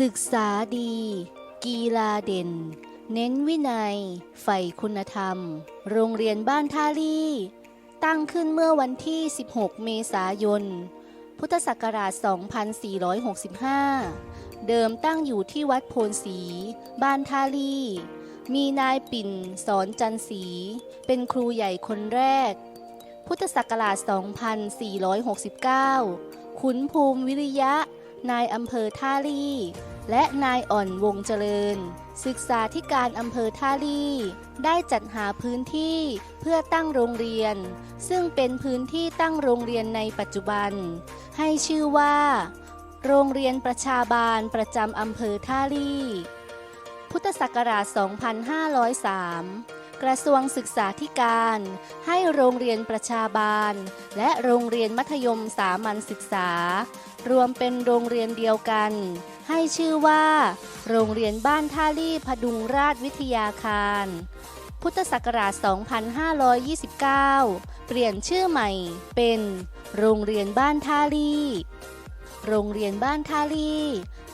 ศึกษาดี กีฬาเด่น เน้นวินัย ใฝ่คุณธรรม โรงเรียนบ้านท่าลี่ ตั้งขึ้นเมื่อวันที่ 16 เมษายน พุทธศักราช 2465 เดิมตั้งอยู่ที่วัดโพนศรีบ้านท่าลี่ มีนายปิ่นสอนจันศรีเป็นครูใหญ่คนแรก พุทธศักราช 2469 ขุนภูมิวิริยะ นายอำเภอท่าลี่ และนายอ่อนวงเจริญ ศึกษาธิการอำเภอท่าลี่ ได้จัดหาพื้นที่เพื่อตั้งโรงเรียน ซึ่งเป็นพื้นที่ตั้งโรงเรียนในปัจจุบัน ให้ชื่อว่า โรงเรียนประชาบาลประจำอำเภอท่าลี่ พุทธศักราช 2503กระทรวงศึกษาธิการ ให้โรงเรียนประชาบาล และโรงเรียนมัธยมสามัญศึกษา รวมเป็นโรงเรียนเดียวกัน ให้ชื่อว่า โรงเรียนบ้านท่าลี่พดุงราชวิทยาคาร พุทธศักราช 2529 เปลี่ยนชื่อใหม่เป็น โรงเรียนบ้านท่าลี่โรงเรียนบ้านท่าลี่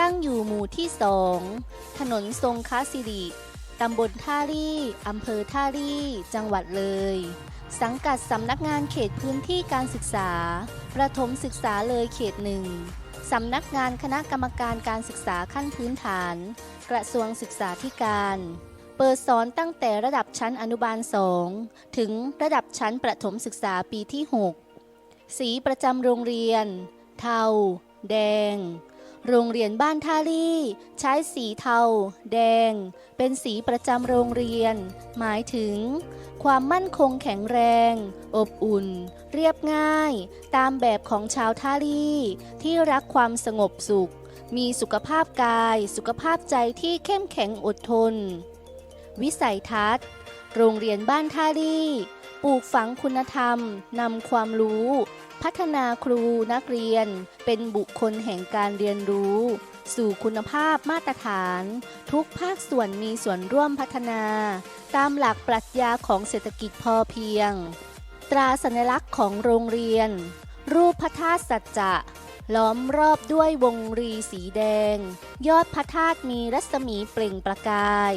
ตั้งอยู่หมู่ที่สองถนนทรงค้าสิริตำบลท่าลี่อำเภอท่าลี่ จังหวัดเลย สังกัดสำนักงานเขตพื้นที่การศึกษา ประถมศึกษาเลยเขตหนึ่งสำนักงานคณะกรรมการการศึกษาขั้นพื้นฐาน กระทรวงศึกษาธิการ เปิดสอนตั้งแต่ระดับชั้นอนุบาล 2 ถึงระดับชั้นประถมศึกษาปีที่ 6 สีประจำโรงเรียน เทา แดง โรงเรียนบ้านท่าลี่ ใช้สีเทา แดง เป็นสีประจำโรงเรียน หมายถึง ความมั่นคงแข็งแรง อบอุ่น เรียบง่าย ตามแบบของชาวท่าลี่ ที่รักความสงบสุข มีสุขภาพกาย สุขภาพใจที่เข้มแข็งอดทน วิสัยทัศน์ โรงเรียนบ้านท่าลี่ปลูกฝังคุณธรรม นำความรู้ พัฒนาครูนักเรียน เป็นบุคคลแห่งการเรียนรู้ สู่คุณภาพมาตรฐาน ทุกภาคส่วนมีส่วนร่วมพัฒนา ตามหลักปรัชญาของเศรษฐกิจพอเพียง ตราสัญลักษณ์ของโรงเรียน รูปพระธาตุสัจจะ ล้อมรอบด้วยวงรีสีแดง ยอดพระธาตุมีรัศมีเปล่งประกาย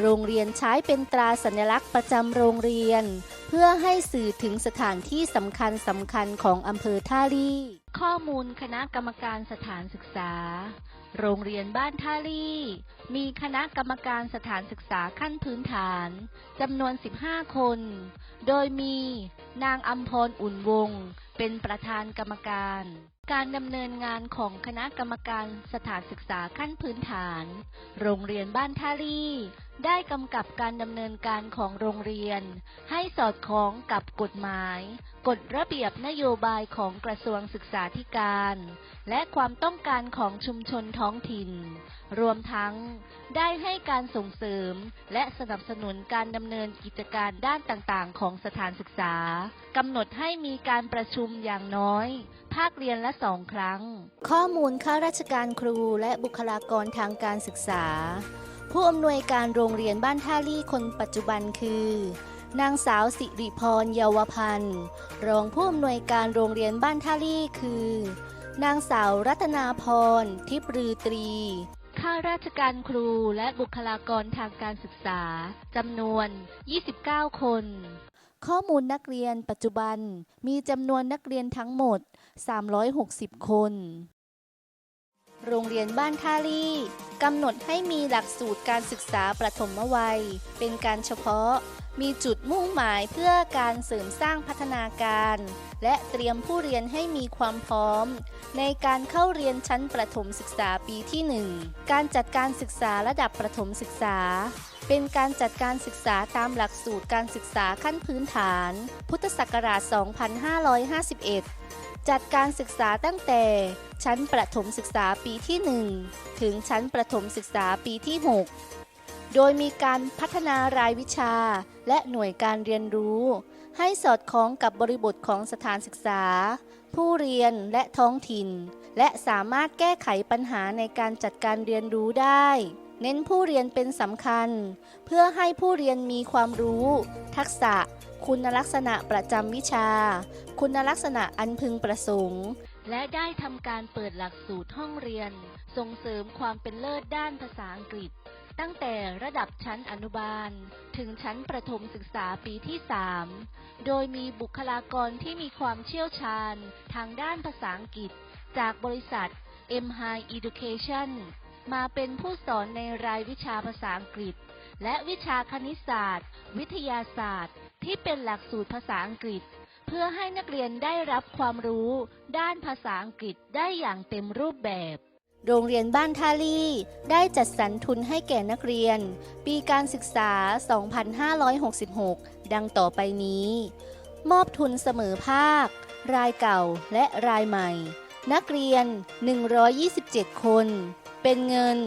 โรงเรียนใช้เป็นตราสัญลักษณ์ประจำโรงเรียน เพื่อให้สื่อถึงสถานที่สำคัญสำคัญของอำเภอท่าลี่ข้อมูลคณะกรรมการสถานศึกษา โรงเรียนบ้านท่าลี่ มีคณะกรรมการสถานศึกษาขั้นพื้นฐานจำนวน 15 คน โดยมีนางอัมพรอุ่นวง เป็นประธานกรรมการ การดำเนินงานของคณะกรรมการสถานศึกษาขั้นพื้นฐาน โรงเรียนบ้านท่าลี่ ได้กำกับการดำเนินการของโรงเรียน ให้สอดคล้องกับกฎหมาย กฎระเบียบนโยบายของกระทรวงศึกษาธิการ และความต้องการของชุมชนท้องถิ่น รวมทั้งได้ให้การส่งเสริม และสนับสนุนการดำเนินกิจการด้านต่างๆ ของสถานศึกษากำหนดให้มีการประชุมอย่างน้อย ภาคเรียนละสองครั้ง ข้อมูลข้าราชการครูและบุคลากรทางการศึกษา ผู้อำนวยการโรงเรียนบ้านท่าลี่คนปัจจุบันคือ นางสาวสิริพรเยาวพันธ์รองผู้อำนวยการโรงเรียนบ้านท่าลี่คือ นางสาวรัตนาพรทิพย์รือตรีข้าราชการครูและบุคลากรทางการศึกษาจำนวน 29 คน ข้อมูลนักเรียนปัจจุบันมีจำนวนนักเรียนทั้งหมด 360 คน โรงเรียนบ้านท่าลี่กำหนดให้มีหลักสูตรการศึกษาประถมวัย เป็นการเฉพาะ มีจุดมุ่งหมายเพื่อการเสริมสร้างพัฒนาการ และเตรียมผู้เรียนให้มีความพร้อม ในการเข้าเรียนชั้นประถมศึกษาปีที่ 1 การจัดการศึกษาระดับประถมศึกษา เป็นการจัดการศึกษาตามหลักสูตรการศึกษาขั้นพื้นฐาน พุทธศักราช 2551 จัดการศึกษาตั้งแต่ ชั้นประถมศึกษาปีที่ 1 ถึงชั้นประถมศึกษาปีที่ 6 โดยมีการพัฒนารายวิชาและหน่วยการเรียนรู้ ให้สอดคล้องกับบริบทของสถานศึกษา ผู้เรียนและท้องถิ่น และสามารถแก้ไขปัญหาในการจัดการเรียนรู้ได้เน้นผู้เรียนเป็นสำคัญ เพื่อให้ผู้เรียนมีความรู้ ทักษะ คุณลักษณะประจำวิชา คุณลักษณะอันพึงประสงค์ และได้ทำการเปิดหลักสูตรห้องเรียน ส่งเสริมความเป็นเลิศด้านภาษาอังกฤษ ตั้งแต่ระดับชั้นอนุบาล ถึงชั้นประถมศึกษาปีที่ 3 โดยมีบุคลากรที่มีความเชี่ยวชาญทางด้านภาษาอังกฤษ จากบริษัท M High Education มาเป็นผู้สอนในรายวิชาภาษาอังกฤษ และวิชาคณิตศาสตร์ วิทยาศาสตร์ ที่เป็นหลักสูตรภาษาอังกฤษ เพื่อให้นักเรียนได้รับความรู้ ด้านภาษาอังกฤษได้อย่างเต็มรูปแบบ โรงเรียนบ้านท่าลี่ได้จัดสรรทุนให้แก่นักเรียน ปีการศึกษา 2566 ดังต่อไปนี้ มอบทุนเสมอภาค รายเก่าและรายใหม่ นักเรียน 127 คน เป็นเงิน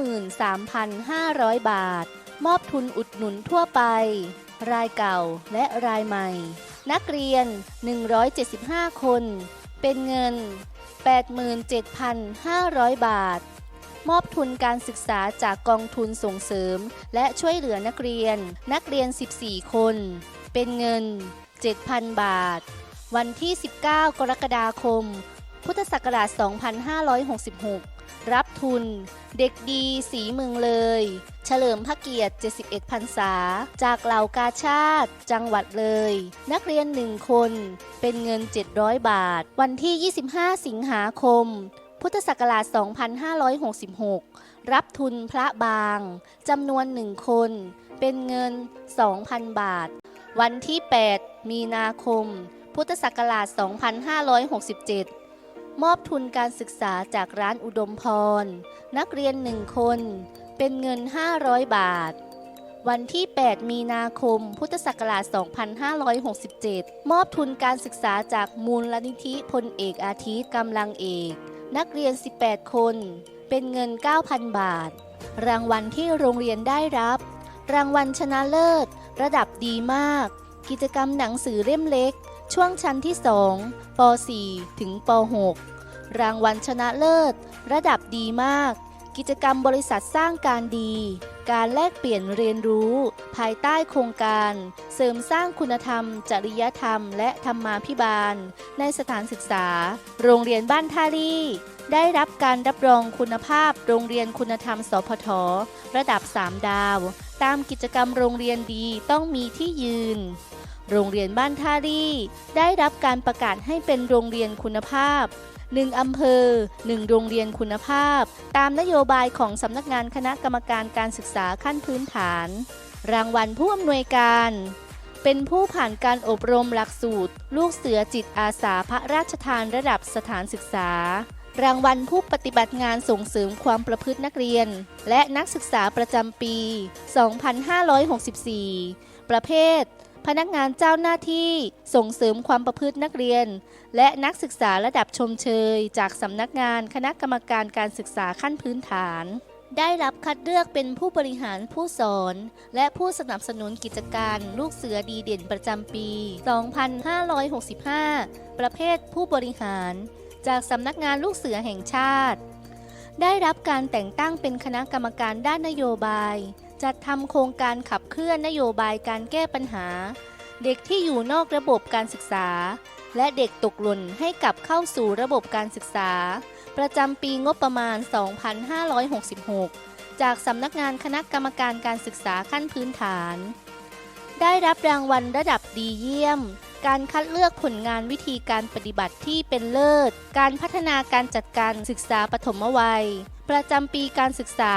193,500 บาท มอบทุนอุดหนุนทั่วไป รายเก่าและรายใหม่ นักเรียน 175 คน เป็นเงิน 87,500 บาท มอบทุนการศึกษาจากกองทุนส่งเสริม และช่วยเหลือนักเรียน นักเรียน 14 คน เป็นเงิน 7,000 บาท วันที่ 19 กรกฎาคม พุทธศักราช 2566 รับทุน เด็กดีสีเมืองเลย เฉลิมพระเกียรติ 71พรรษา จากเหล่ากาชาติ จังหวัดเลย นักเรียนหนึ่งคน เป็นเงิน 700 บาท วันที่ 25 สิงหาคม พุทธศักราช 2566 รับทุนพระบางจำนวนหนึ่งคน เป็นเงิน 2,000 บาท วันที่ 8 มีนาคม พุทธศักราช 2567 มอบทุนการศึกษาจากร้านอุดมพร นักเรียนหนึ่งคน เป็นเงิน 500 บาท วันที่ 8 มีนาคม พุทธศักราช 2567 มอบทุนการศึกษาจากมูลนิธิพลเอกอาทิตย์กำลังเอก นักเรียน 18 คน เป็นเงิน 9,000 บาท รางวัลที่โรงเรียนได้รับ รางวัลชนะเลิศ ระดับดีมาก กิจกรรมหนังสือเล่มเล็ก ช่วงชั้นที่ 2 ป .4 ถึงป .6 รางวัลชนะเลิศ ระดับดีมาก กิจกรรมบริษัทสร้างการดี การแลกเปลี่ยนเรียนรู้ ภายใต้โครงการ เสริมสร้างคุณธรรม จริยธรรม และธรรมาภิบาล ในสถานศึกษา โรงเรียนบ้านท่าลี่ได้รับการรับรองคุณภาพโรงเรียนคุณธรรม สพท ระดับ 3 ดาว ตามกิจกรรมโรงเรียนดีต้องมีที่ยืน โรงเรียนบ้านท่าลี่ ได้รับการประกาศให้เป็นโรงเรียนคุณภาพ 1 อำเภอ 1 โรงเรียนคุณภาพ ตามนโยบายของสำนักงานคณะกรรมการการศึกษาขั้นพื้นฐาน รางวัลผู้อำนวยการ เป็นผู้ผ่านการอบรมหลักสูตร ลูกเสือจิตอาสาพระราชทานระดับสถานศึกษารางวัลผู้ปฏิบัติงานส่งเสริมความประพฤตินักเรียน และนักศึกษาประจำปี 2564 ประเภท พนักงานเจ้าหน้าที่ส่งเสริมความประพฤตินักเรียน และนักศึกษาระดับชมเชย จากสำนักงานคณะกรรมการการศึกษาขั้นพื้นฐาน ได้รับคัดเลือกเป็นผู้บริหารผู้สอน และผู้สนับสนุนกิจการลูกเสือดีเด่นประจำปี 2565 ประเภทผู้บริหาร จากสำนักงานลูกเสือแห่งชาติ ได้รับการแต่งตั้งเป็นคณะกรรมการด้านนโยบาย จัดทำโครงการขับเคลื่อนนโยบายการแก้ปัญหา เด็กที่อยู่นอกระบบการศึกษา และเด็กตกหล่นให้กลับเข้าสู่ระบบการศึกษา ประจำปีงบประมาณ 2566 จากสำนักงานคณะกรรมการการศึกษาขั้นพื้นฐาน ได้รับรางวัลระดับดีเยี่ยม การคัดเลือกผลงานวิธีการปฏิบัติที่เป็นเลิศ การพัฒนาการจัดการศึกษาปฐมวัย ประจำปีการศึกษา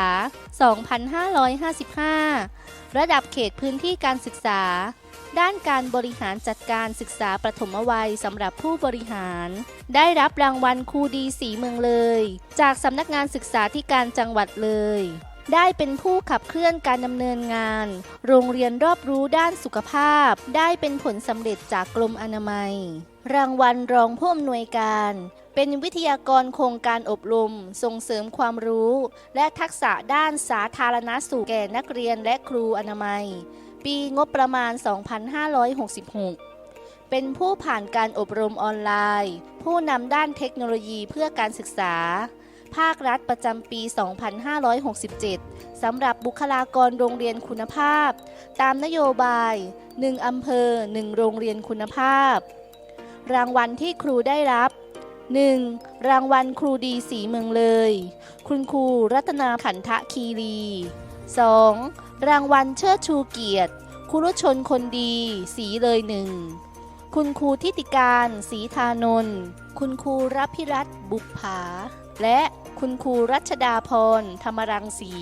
2555 ระดับเขตพื้นที่การศึกษา ด้านการบริหารจัดการศึกษาปฐมวัยสำหรับผู้บริหาร ได้รับรางวัลครูดีสีเมืองเลย จากสำนักงานศึกษาธิการจังหวัดเลย ได้เป็นผู้ขับเคลื่อนการดำเนินงาน โรงเรียนรอบรู้ด้านสุขภาพ ได้เป็นผลสำเร็จจากกรมอนามัย รางวัลรองผู้อำนวยการ เป็นวิทยากรโครงการอบรม ส่งเสริมความรู้ และทักษะด้านสาธารณสุขแก่นักเรียนและครูอนามัย ปีงบประมาณ 2566 เป็นผู้ผ่านการอบรมออนไลน์ ผู้นำด้านเทคโนโลยีเพื่อการศึกษา ภาครัฐประจำปี 2567 สำหรับบุคลากรโรงเรียนคุณภาพ ตามนโยบาย 1 อำเภอ 1 โรงเรียนคุณภาพ รางวัลที่ครูได้รับ 1. รางวัลครูดีสีเมืองเลย คุณครูรัตนาขันทะคีรี 2. รางวัลเชิดชูเกียรติ ครุชนคนดีสีเลยหนึ่ง คุณครูทิติการสีธานนท์คุณครูรับพิรัตบุปผาและคุณครูรัชดาพรธรรมรังสี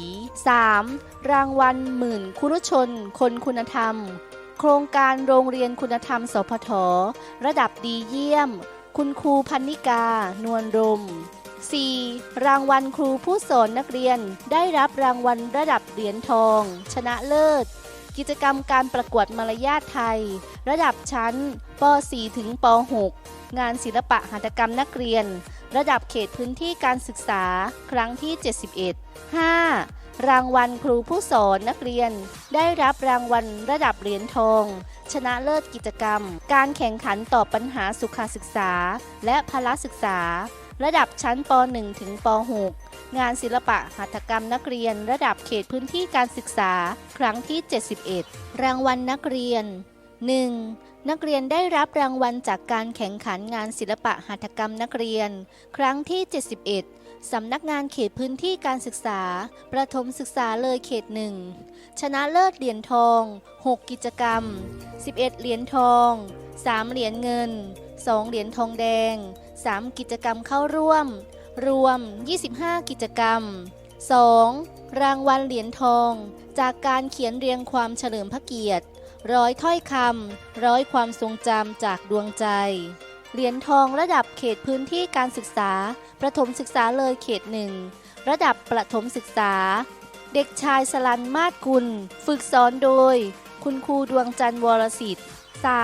3. รางวัลหมื่นครุชน คนคุณธรรม โครงการโรงเรียนคุณธรรมสพทระดับดีเยี่ยม คุณครูพันนิกา นวลรม 4. รางวัลครูผู้สอนนักเรียนได้รับรางวัลระดับเหรียญทอง ชนะเลิศ กิจกรรมการประกวดมารยาทไทย ระดับชั้นป .4 ถึงป .6 งานศิลปะหัตถกรรมนักเรียน ระดับเขตพื้นที่การศึกษา ครั้งที่ 71 5. รางวัลครูผู้สอนนักเรียน ได้รับรางวัลระดับเหรียญทอง ชนะเลิศกิจกรรม การแข่งขันตอบปัญหาสุขศึกษา และพละศึกษา ระดับชั้นป .1 ถึงป .6 งานศิลปะหัตถกรรมนักเรียนระดับเขตพื้นที่การศึกษา ครั้งที่ 71 รางวัลนักเรียน 1. นักเรียนได้รับรางวัลจากการแข่งขันงานศิลปะหัตถกรรมนักเรียน ครั้งที่ 71 สำนักงานเขตพื้นที่การศึกษา ประถมศึกษาเลยเขตหนึ่ง ชนะเลิศเหรียญทอง 6 กิจกรรม 11 เหรียญทอง 3 เหรียญเงิน 2 เหรียญทองแดง 3 กิจกรรมเข้าร่วม รวม 25 กิจกรรม 2. รางวัลเหรียญทอง จากการเขียนเรียงความเฉลิมพระเกียรติ ร้อยถ้อยคำร้อยความทรงจำจากดวงใจ เหรียญทองระดับเขตพื้นที่การศึกษา ประถมศึกษาเลยเขตหนึ่งระดับประถมศึกษา เด็กชายสลันมาศกุล ฝึกสอนโดย คุณครูดวงจันทร์วรสิทธิ์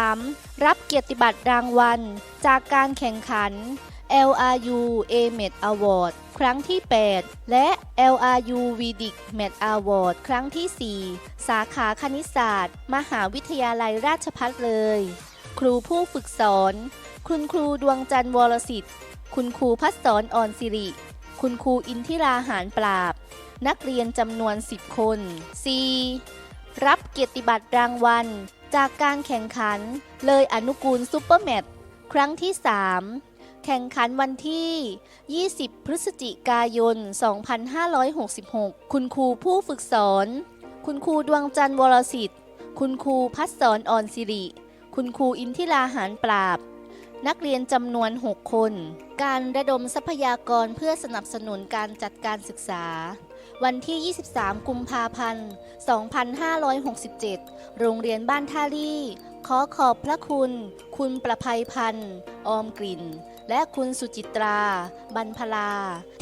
3. รับเกียรติบัตรรางวัล จากการแข่งขัน LRU A m e d Award ครั้งที่ 8 และ LRU Vedic m e d Award ครั้งที่ 4 สาขาคณิตศาสตร์ มหาวิทยาลัยราชภัฏเลย ครูผู้ฝึกสอน คุณครูดวงจันทร์วรสิทธิ์ คุณครูพัฒสอนอ่อนสิริ คุณครูอินทิราหารปราบ นักเรียนจำนวน 10 คน 4. รับเกียรติบัตรรางวัล จากการแข่งขัน เลยอนุกูลซูเปอร์แมตครั้งที่ 3 แข่งขันวันที่ 20 พฤศจิกายน 2566 คุณครูผู้ฝึกสอน คุณครูดวงจันทร์วรสิทธิ์ คุณครูพัฒสอนอ่อนสิริ คุณครูอินทิราหารปราบ นักเรียนจำนวน 6 คน การระดมทรัพยากรเพื่อสนับสนุนการจัดการศึกษา วันที่ 23 กุมภาพันธ์ 2567 โรงเรียนบ้านท่าลี่ขอขอบพระคุณ คุณประภัยพันธ์ ออมกลิ่น และคุณสุจิตรา บรรพลา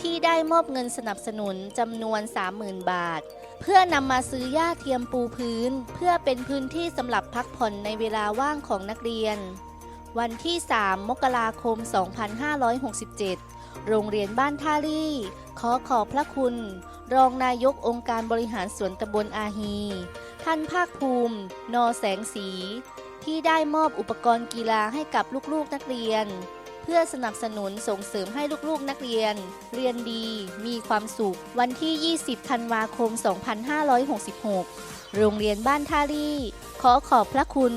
ที่ได้มอบเงินสนับสนุนจำนวน 30,000 บาท เพื่อนำมาซื้อหญ้าเทียมปูพื้น เพื่อเป็นพื้นที่สำหรับพักผ่อนในเวลาว่างของนักเรียน วันที่ 3 มกราคม 2567 โรงเรียนบ้านท่าลี่ ขอขอบพระคุณ รองนายกองค์การบริหารส่วนตำบลอาฮี ท่านภาคภูมิ นอแสงสี ที่ได้มอบอุปกรณ์กีฬาให้กับลูกๆนักเรียน เพื่อสนับสนุนส่งเสริมให้ลูกๆนักเรียน เรียนดี มีความสุข วันที่ 20 ธันวาคม 2566 โรงเรียนบ้านท่าลี่ ขอขอบพระคุณ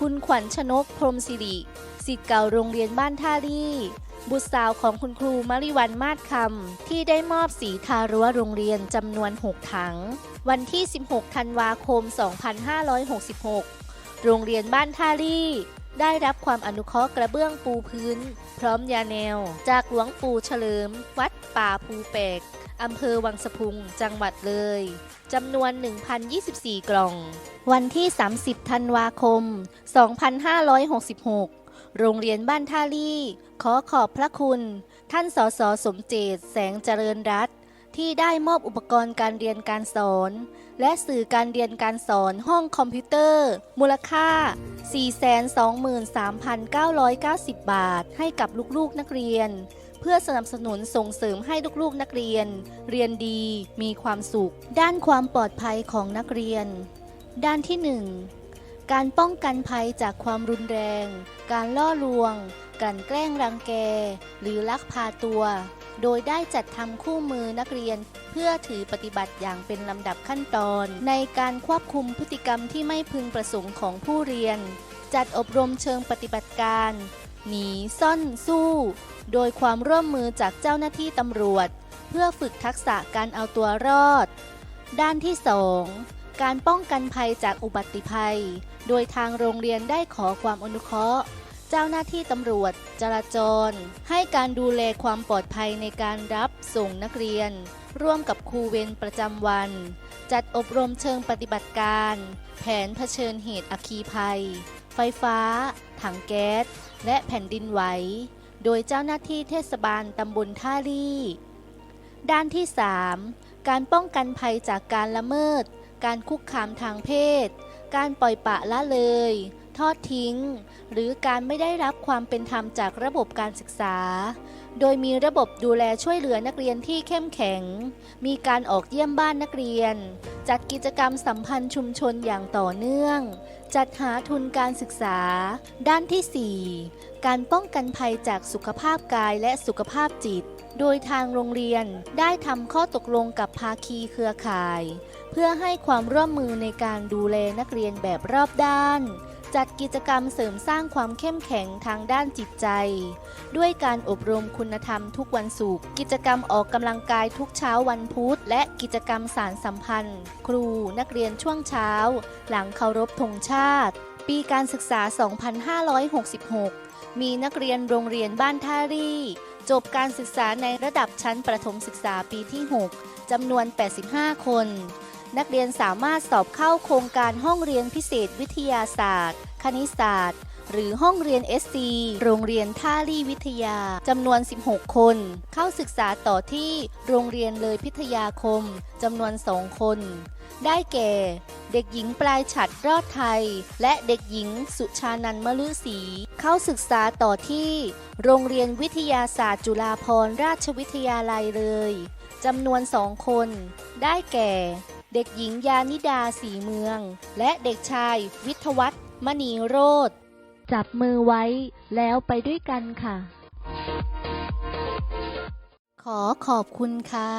คุณขวัญชนกพรมสิริสิทธิ์เก่าโรงเรียนบ้านท่าลี่ บุตรสาวของคุณครูมริวันมาศคำที่ได้มอบสีทารั้วโรงเรียนจำนวน 6 ถัง วันที่ 16 ธันวาคม 2566 โรงเรียนบ้านท่าลี่ ได้รับความอนุเคราะห์กระเบื้องปูพื้น พร้อมยาแนว จากหลวงปู่เฉลิม วัดป่าภูแปกอำเภอวังสะพุง จังหวัดเลยจำนวน 1,024 กล่อง วันที่ 30 ธันวาคม 2566 โรงเรียนบ้านท่าลี่ ขอขอบพระคุณ ท่านสสสมเจต แสงเจริญรัตน์ ที่ได้มอบอุปกรณ์การเรียนการสอน และสื่อการเรียนการสอนห้องคอมพิวเตอร์ มูลค่า 423,990 บาท ให้กับลูกๆนักเรียน เพื่อสนับสนุนส่งเสริมให้ลูกๆนักเรียน เรียนดีมีความสุข ด้านความปลอดภัยของนักเรียน ด้านที่ 1 การป้องกันภัยจากความรุนแรง การล่อลวงกลั่นแกล้งรังแก หรือลักพาตัว โดยได้จัดทำคู่มือนักเรียน เพื่อถือปฏิบัติอย่างเป็นลำดับขั้นตอน ในการควบคุมพฤติกรรมที่ไม่พึงประสงค์ของผู้เรียน จัดอบรมเชิงปฏิบัติการ หนีซ่อนสู้ โดยความร่วมมือจากเจ้าหน้าที่ตำรวจ เพื่อฝึกทักษะการเอาตัวรอด ด้านที่ 2 การป้องกันภัยจากอุบัติภัย โดยทางโรงเรียนได้ขอความอนุเคราะห์ เจ้าหน้าที่ตำรวจ จราจร ให้การดูแลความปลอดภัยในการรับส่งนักเรียน ร่วมกับครูเวรประจำวัน จัดอบรมเชิงปฏิบัติการ แผนเผชิญเหตุอัคคีภัย ไฟฟ้า ถังแก๊ส และแผ่นดินไหว โดยเจ้าหน้าที่เทศบาลตำบลท่าลี่ ด้านที่ 3 การป้องกันภัยจากการละเมิด การคุกคามทางเพศ การปล่อยปะละเลย ทอดทิ้ง หรือการไม่ได้รับความเป็นธรรมจากระบบการศึกษา โดยมีระบบดูแลช่วยเหลือนักเรียนที่เข้มแข็ง มีการออกเยี่ยมบ้านนักเรียน จัดกิจกรรมสัมพันธ์ชุมชนอย่างต่อเนื่อง จัดหาทุนการศึกษา ด้านที่ 4 การป้องกันภัยจากสุขภาพกายและสุขภาพจิต โดยทางโรงเรียนได้ทำข้อตกลงกับภาคีเครือข่าย เพื่อให้ความร่วมมือในการดูแลนักเรียนแบบรอบด้าน จัดกิจกรรมเสริมสร้างความเข้มแข็งทางด้านจิตใจ ด้วยการอบรมคุณธรรมทุกวันศุกร์กิจกรรมออกกำลังกายทุกเช้าวันพุธ และกิจกรรมสารสัมพันธ์ ครูนักเรียนช่วงเช้า หลังเคารพธงชาติ ปีการศึกษา 2566 มีนักเรียนโรงเรียนบ้านท่ารี่จบการศึกษาในระดับชั้นประถมศึกษาปีที่ 6 จำนวน 85 คน นักเรียนสามารถสอบเข้าโครงการห้องเรียนพิเศษวิทยาศาสตร์ คณิตศาสตร์ หรือห้องเรียน SC โรงเรียนท่าลี่วิทยาจำนวน 16 คน เข้าศึกษาต่อที่โรงเรียนเลยพิทยาคมจำนวน 2 คน ได้แก่ เด็กหญิงปลายฉัดรอดไทย และเด็กหญิงสุชานันมลือศรีเข้าศึกษาต่อที่ โรงเรียนวิทยาศาสตร์จุฬาภรณราชวิทยาลัยเลยจำนวนสองคน ได้แก่ เด็กหญิงยานิดาสีเมือง และเด็กชาย วิทวัฒน์มณีโรธจับมือไว้แล้วไปด้วยกันค่ะ ขอขอบคุณค่ะ